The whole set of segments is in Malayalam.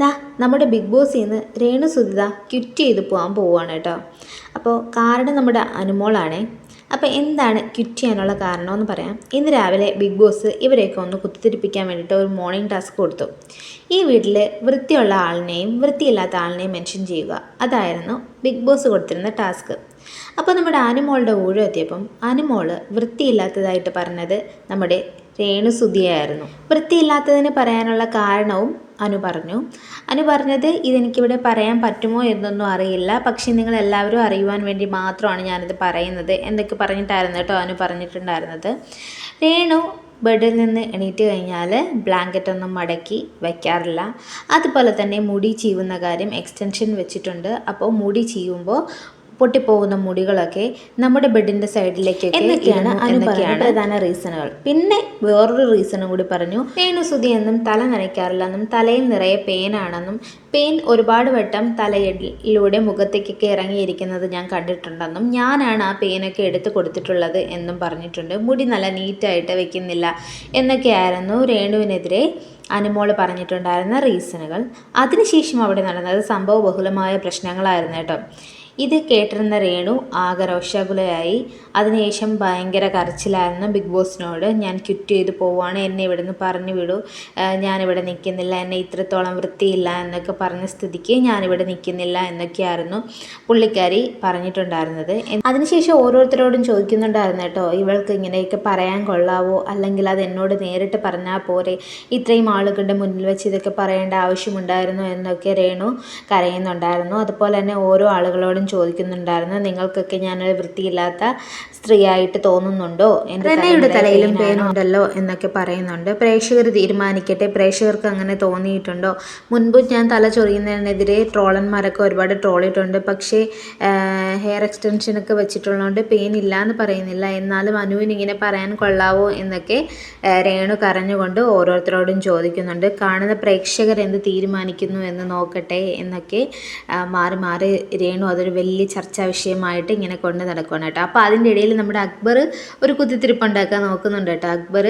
ദാ നമ്മുടെ ബിഗ് ബോസിൽ നിന്ന് രേണു സുധിത ക്വിറ്റ് ചെയ്ത് പോകാൻ പോവുകയാണ് കേട്ടോ. അപ്പോൾ കാരണം നമ്മുടെ അനുമോളാണേ. അപ്പോൾ എന്താണ് ക്വിറ്റ് ചെയ്യാനുള്ള കാരണമെന്ന് പറയാം. ഇന്ന് രാവിലെ ബിഗ് ബോസ് ഇവരെയൊക്കെ ഒന്ന് കുത്തിത്തിരിപ്പിക്കാൻ വേണ്ടിയിട്ട് ഒരു മോർണിംഗ് ടാസ്ക് കൊടുത്തു. ഈ വീട്ടിൽ വൃത്തിയുള്ള ആളിനെയും വൃത്തിയില്ലാത്ത ആളിനെയും മെൻഷൻ ചെയ്യുക. അതായിരുന്നു ബിഗ് ബോസ് കൊടുത്തിരുന്ന ടാസ്ക് അപ്പോൾ നമ്മുടെ അനുമോളുടെ ഊഴം എത്തിയപ്പം അനുമോൾ വൃത്തിയില്ലാത്തതായിട്ട് പറഞ്ഞത് നമ്മുടെ രേണുസുതിയായിരുന്നു വൃത്തിയില്ലാത്തതിന് പറയാനുള്ള കാരണവും അനു പറഞ്ഞു. അനു പറഞ്ഞത് ഇതെനിക്കിവിടെ പറയാൻ പറ്റുമോ എന്നൊന്നും അറിയില്ല. പക്ഷേ നിങ്ങൾ എല്ലാവരും അറിയുവാൻ വേണ്ടി മാത്രമാണ് ഞാനിത് പറയുന്നത്. എന്തൊക്കെ പറഞ്ഞിട്ടായിരുന്നു കേട്ടോ അനു പറഞ്ഞിട്ടുണ്ടായിരുന്നത്? രേണു ബെഡിൽ നിന്ന് എണീറ്റ് കഴിഞ്ഞാൽ ബ്ലാങ്കറ്റ് ഒന്നും മടക്കി വയ്ക്കാറില്ല അതുപോലെ തന്നെ മുടി ചീവുന്ന കാര്യം എക്സ്റ്റൻഷൻ വെച്ചിട്ടുണ്ട്. അപ്പോൾ മുടി ചീവുമ്പോൾ പൊട്ടിപ്പോകുന്ന മുടികളൊക്കെ നമ്മുടെ ബെഡിന്റെ സൈഡിലേക്ക് എന്നൊക്കെയാണ് അനുഭവമാണ് പ്രധാന റീസണുകൾ പിന്നെ വേറൊരു റീസണും കൂടി പറഞ്ഞു. പേനുസുതി എന്നും തല നനയ്ക്കാറില്ലെന്നും തലയിൽ നിറയെ പെയിനാണെന്നും പെയിൻ ഒരുപാട് വട്ടം തലയിലൂടെ മുഖത്തേക്കൊക്കെ ഇറങ്ങിയിരിക്കുന്നത് ഞാൻ കണ്ടിട്ടുണ്ടെന്നും ഞാനാണ് ആ പെയിനൊക്കെ എടുത്ത് കൊടുത്തിട്ടുള്ളത് എന്നും പറഞ്ഞിട്ടുണ്ട്. മുടി നല്ല നീറ്റായിട്ട് വെക്കുന്നില്ല എന്നൊക്കെയായിരുന്നു രേണുവിനെതിരെ അനുമോൾ പറഞ്ഞിട്ടുണ്ടായിരുന്ന റീസണുകൾ അതിനുശേഷം അവിടെ നടന്നത് സംഭവ ബഹുലമായ പ്രശ്നങ്ങളായിരുന്നു കേട്ടോ. ഇത് കേട്ടിരുന്ന രേണു ആകെ രോഷാകുലയായി. അതിനുശേഷം ഭയങ്കര കരച്ചിലായിരുന്നു ബിഗ് ബോസിനോട്. ഞാൻ ക്വിറ്റ് ചെയ്ത് പോവാണ് എന്നെ ഇവിടെ നിന്ന് പറഞ്ഞു വിടൂ. ഞാനിവിടെ നിൽക്കുന്നില്ല എന്നെ ഇത്രത്തോളം വൃത്തിയില്ല എന്നൊക്കെ പറഞ്ഞ സ്ഥിതിക്ക് ഞാനിവിടെ നിൽക്കുന്നില്ല എന്നൊക്കെയായിരുന്നു പുള്ളിക്കാരി പറഞ്ഞിട്ടുണ്ടായിരുന്നത്. അതിനുശേഷം ഓരോരുത്തരോടും ചോദിക്കുന്നുണ്ടായിരുന്നു കേട്ടോ ഇവൾക്ക് ഇങ്ങനെയൊക്കെ പറയാൻ കൊള്ളാവോ? അല്ലെങ്കിൽ അത് എന്നോട് നേരിട്ട് പറഞ്ഞാൽ പോരെ? ഇത്രയും ആളുകളുടെ മുന്നിൽ വെച്ച് ഇതൊക്കെ പറയേണ്ട ആവശ്യമുണ്ടായിരുന്നു എന്നൊക്കെ രേണു കരയുന്നുണ്ടായിരുന്നു. അതുപോലെ തന്നെ ഓരോ ആളുകളോടും ചോദിക്കുന്നുണ്ടായിരുന്നു. നിങ്ങൾക്കൊക്കെ ഞാനൊരു വൃത്തിയില്ലാത്ത സ്ത്രീയായിട്ട് തോന്നുന്നുണ്ടോ? എന്റെ തലയിലും പേനുണ്ടല്ലോ എന്നൊക്കെ പറയുന്നുണ്ട്. പ്രേക്ഷകർ തീരുമാനിക്കട്ടെ. പ്രേക്ഷകർക്ക് അങ്ങനെ തോന്നിയിട്ടുണ്ടോ? മുൻപ് ഞാൻ തല ചൊറിയുന്നതിനെതിരെ ട്രോളന്മാരൊക്കെ ഒരുപാട് ട്രോളിയിട്ടുണ്ട്. പക്ഷേ ഹെയർ എക്സ്റ്റൻഷനൊക്കെ വെച്ചിട്ടുള്ളതുകൊണ്ട് പെയിൻ ഇല്ല എന്ന് പറയുന്നില്ല. എന്നാലും അനുവിന് ഇങ്ങനെ പറയാൻ കൊള്ളാവോ എന്നൊക്കെ രേണു കരഞ്ഞുകൊണ്ട് ഓരോരുത്തരോടും ചോദിക്കുന്നുണ്ട്. കാണുന്ന പ്രേക്ഷകർ എന്ത് തീരുമാനിക്കുന്നു എന്ന് നോക്കട്ടെ എന്നൊക്കെ മാറി മാറി രേണു അതൊരു വലിയ ചർച്ചാ വിഷയമായിട്ട് ഇങ്ങനെ കൊണ്ട് നടക്കുകയാണ് കേട്ടോ. അപ്പോൾ അതിന്റെ ഇടയിൽ നമ്മുടെ അക്ബർ ഒരു കുത്തിത്തിരിപ്പ് ഉണ്ടാക്കാൻ നോക്കുന്നുണ്ട് കേട്ടോ. അക്ബർ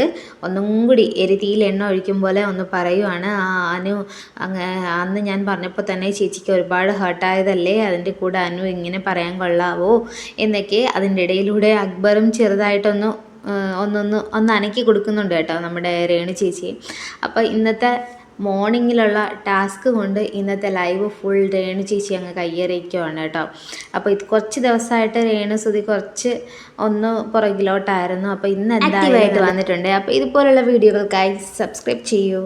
ഒന്നും കൂടി എരുതിയിൽ എണ്ണ ഒഴിക്കും പോലെ ഒന്ന് പറയുവാണ്. ആ അനു അങ്ങ് അന്ന് ഞാൻ പറഞ്ഞപ്പോൾ തന്നെ ചേച്ചിക്ക് ഒരുപാട് ഹേർട്ടായതല്ലേ? അതിന്റെ കൂടെ അനു ഇങ്ങനെ പറയാൻ കൊള്ളാവോ? എന്നൊക്കെ അതിന്റെ ഇടയിലൂടെ അക്ബറും ചെറുതായിട്ടൊന്ന് ഒന്നൊന്ന് ഒന്ന് അനക്കി കൊടുക്കുന്നുണ്ട് കേട്ടോ നമ്മുടെ രേണു ചേച്ചി അപ്പോൾ ഇന്നത്തെ മോർണിംഗിലുള്ള ടാസ്ക് കൊണ്ട് ഇന്നത്തെ ലൈവ് ഫുൾ രേണു ചേച്ചി അങ്ങ് കയ്യേറിയിക്കുവാണ് കേട്ടോ. അപ്പോൾ ഇത് കുറച്ച് ദിവസമായിട്ട് രേണു സുതി കുറച്ച് ഒന്ന് പുറകിലോട്ടായിരുന്നു. അപ്പോൾ ഇന്ന് എന്തായാലും വന്നിട്ടുണ്ട്. അപ്പോൾ ഇതുപോലുള്ള വീഡിയോകൾക്കായി സബ്സ്ക്രൈബ് ചെയ്യൂ.